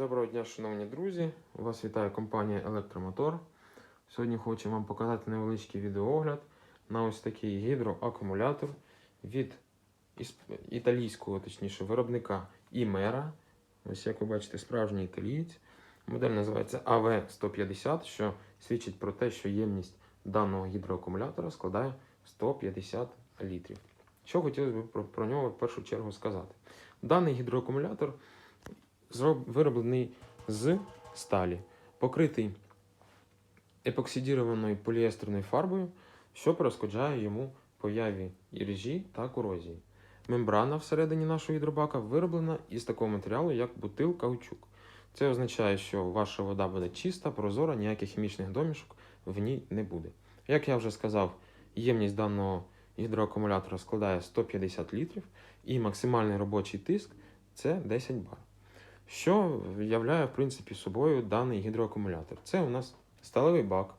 Доброго дня, шановні друзі! Вас вітає компанія Електромотор. Сьогодні хочу вам показати невеличкий відеоогляд на ось такий гідроакумулятор від італійського, точніше, виробника Імера. Ось як ви бачите, справжній італієць. Модель називається AV150, що свідчить про те, що ємність даного гідроакумулятора складає 150 літрів. Що хотілося б про, нього в першу чергу сказати. Даний гідроакумулятор вироблений з сталі, покритий епоксидірованою поліестерною фарбою, що перешкоджає йому появі іржі та корозії. Мембрана всередині нашого гідробака вироблена із такого матеріалу, як бутил каучук. Це означає, що ваша вода буде чиста, прозора, ніяких хімічних домішок в ній не буде. Як я вже сказав, ємність даного гідроакумулятора складає 150 літрів, і максимальний робочий тиск це 10 бар. Що являє, в принципі, собою даний гідроакумулятор? Це у нас сталевий бак,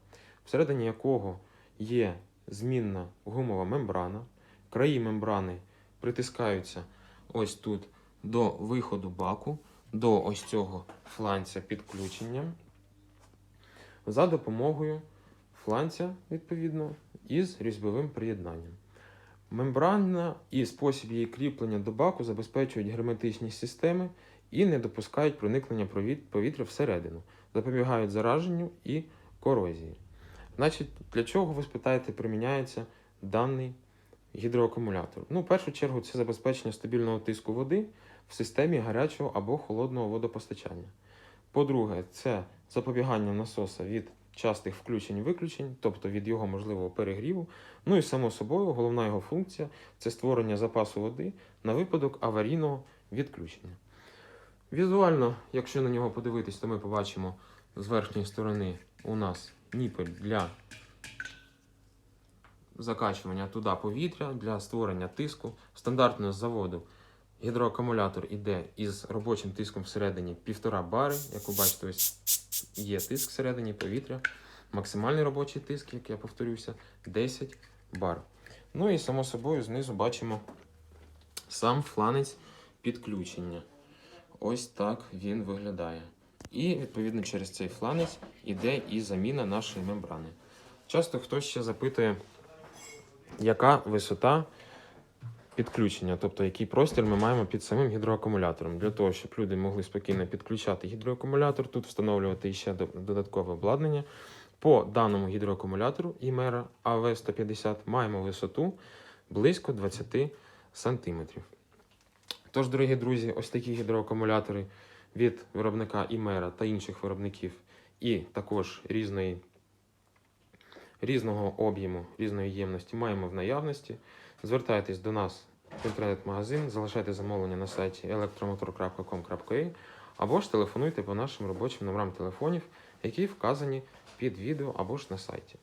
всередині якого є змінна гумова мембрана. Краї мембрани притискаються ось тут до виходу баку, до ось цього фланця підключення за допомогою фланця, відповідно, із різьбовим приєднанням. Мембрана і спосіб її кріплення до баку забезпечують герметичність системи і не допускають проникнення повітря всередину, запобігають зараженню і корозії. Значить, для чого ви спитаєте, приміняється даний гідроакумулятор? Ну, в першу чергу, це забезпечення стабільного тиску води в системі гарячого або холодного водопостачання. По-друге, це запобігання насоса від частих включень-виключень, тобто від його можливого перегріву. Ну і само собою, головна його функція це створення запасу води на випадок аварійного відключення. Візуально, якщо на нього подивитись, то ми побачимо з верхньої сторони у нас ніпель для закачування туди повітря, для створення тиску. Стандартно з заводу гідроакумулятор іде із робочим тиском всередині 1,5 бари. Як ви бачите, ось є тиск всередині повітря. Максимальний робочий тиск, як я повторюся, 10 бар. Ну і само собою знизу бачимо сам фланець підключення. Ось так він виглядає. І відповідно через цей фланець іде і заміна нашої мембрани. Часто хтось ще запитує, яка висота підключення, тобто який простір ми маємо під самим гідроакумулятором. Для того, щоб люди могли спокійно підключати гідроакумулятор, тут встановлювати ще додаткове обладнання. По даному гідроакумулятору Імера АВ150 маємо висоту близько 20 см. Тож, дорогі друзі, ось такі гідроакумулятори від виробника Імера та інших виробників, і також різної, різного об'єму, різної ємності маємо в наявності. Звертайтесь до нас в інтернет-магазин, залишайте замовлення на сайті electromotor.com.ua або ж телефонуйте по нашим робочим номерам телефонів, які вказані під відео або ж на сайті.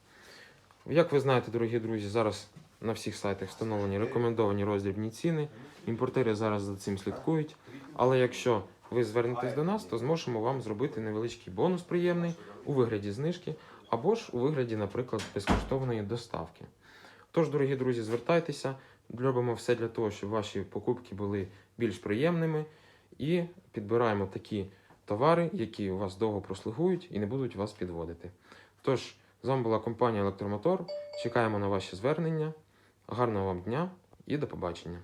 Як ви знаєте, дорогі друзі, зараз на всіх сайтах встановлені рекомендовані роздрібні ціни. Імпортери зараз за цим слідкують. Але якщо ви звернетесь до нас, то зможемо вам зробити невеличкий бонус приємний у вигляді знижки, або ж у вигляді, наприклад, безкоштовної доставки. Тож, дорогі друзі, звертайтеся, робимо все для того, щоб ваші покупки були більш приємними, і підбираємо такі товари, які у вас довго прослугують і не будуть вас підводити. Тож, з вами була компанія Електромотор. Чекаємо на ваші звернення. Гарного вам дня і до побачення!